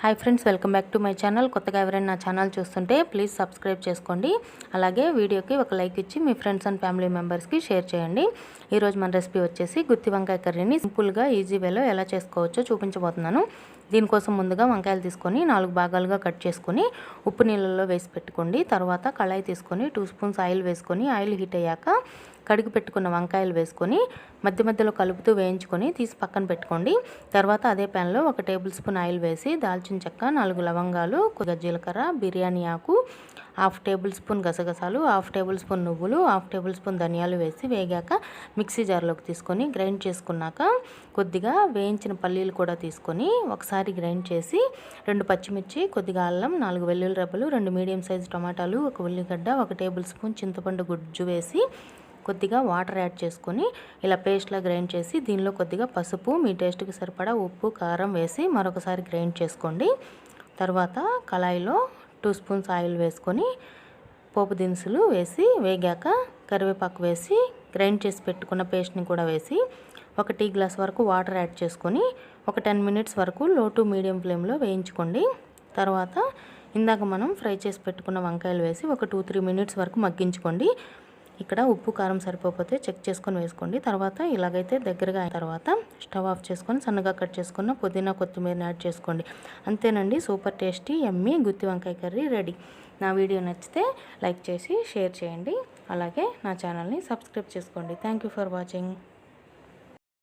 Hi friends welcome back to my channel కొత్తగా ఎవరైనా నా ఛానల్ చూస్తుంటే ప్లీజ్ సబ్స్క్రైబ్ చేసుకోండి. అలాగే వీడియోకి ఒక లైక్ ఇచ్చి మీ ఫ్రెండ్స్ అండ్ ఫ్యామిలీ మెంబర్స్కి షేర్ చేయండి. ఈరోజు మన రెసిపీ వచ్చేసి గుత్తి వంకాయ కర్రీని సింపుల్గా ఈజీ వేలో ఎలా చేసుకోవచ్చో చూపించబోతున్నాను. దీనికోసం ముందుగా వంకాయలు తీసుకొని నాలుగు భాగాలుగా కట్ చేసుకొని ఉప్పు నీళ్ళల్లో వేసి పెట్టుకోండి. తర్వాత కళాయి తీసుకొని టూ స్పూన్స్ ఆయిల్ వేసుకొని ఆయిల్ హీట్ అయ్యాక కడిగి పెట్టుకున్న వంకాయలు వేసుకొని మధ్య మధ్యలో కలుపుతూ వేయించుకొని తీసి పక్కన పెట్టుకోండి. తర్వాత అదే ప్యాన్లో ఒక టేబుల్ స్పూన్ ఆయిల్ వేసి దాల్చిన చెక్క నాలుగు లవంగాలు కొద్దిగా జీలకర్ర బిర్యానీ ఆకు హాఫ్ టేబుల్ స్పూన్ గసగసాలు హాఫ్ టేబుల్ స్పూన్ నువ్వులు హాఫ్ టేబుల్ స్పూన్ ధనియాలు వేసి వేగాక మిక్సీ జార్లోకి తీసుకొని గ్రైండ్ చేసుకున్నాక కొద్దిగా వేయించిన పల్లీలు కూడా తీసుకొని ఒకసారి గ్రైండ్ చేసి రెండు పచ్చిమిర్చి కొద్దిగా అల్లం నాలుగు వెల్లుల్లి రెబ్బలు రెండు మీడియం సైజు టమాటాలు ఒక ఉల్లిగడ్డ ఒక టేబుల్ స్పూన్ చింతపండు గుజ్జు వేసి కొద్దిగా వాటర్ యాడ్ చేసుకొని ఇలా పేస్ట్లా గ్రైండ్ చేసి దీనిలో కొద్దిగా పసుపు మీ టేస్ట్కి సరిపడా ఉప్పు కారం వేసి మరొకసారి గ్రైండ్ చేసుకోండి. తర్వాత కళాయిలో టూ స్పూన్స్ ఆయిల్ వేసుకొని పోపు దినుసులు వేసి వేగాక కరివేపాకు వేసి గ్రైండ్ చేసి పెట్టుకున్న పేస్ట్ని కూడా వేసి ఒక టీ గ్లాస్ వరకు వాటర్ యాడ్ చేసుకొని ఒక టెన్ మినిట్స్ వరకు లో టు మీడియం ఫ్లేమ్లో వేయించుకోండి. తర్వాత ఇందాక మనం ఫ్రై చేసి పెట్టుకున్న వంకాయలు వేసి ఒక టూ త్రీ మినిట్స్ వరకు మగ్గించుకోండి. ఇక్కడ ఉప్పు కారం సరిపోతే చెక్ చేసుకొని వేసుకోండి. తర్వాత ఇలాగైతే దగ్గరగా అయిన తర్వాత స్టవ్ ఆఫ్ చేసుకొని సన్నగా కట్ చేసుకున్న పుదీనా కొత్తిమీరని యాడ్ చేసుకోండి. అంతేనండి సూపర్ టేస్టీ ఎమ్మి గుత్తి వంకాయ కర్రీ రెడీ. నా వీడియో నచ్చితే లైక్ చేసి షేర్ చేయండి. అలాగే నా ఛానల్ని సబ్స్క్రైబ్ చేసుకోండి. Thank for watching.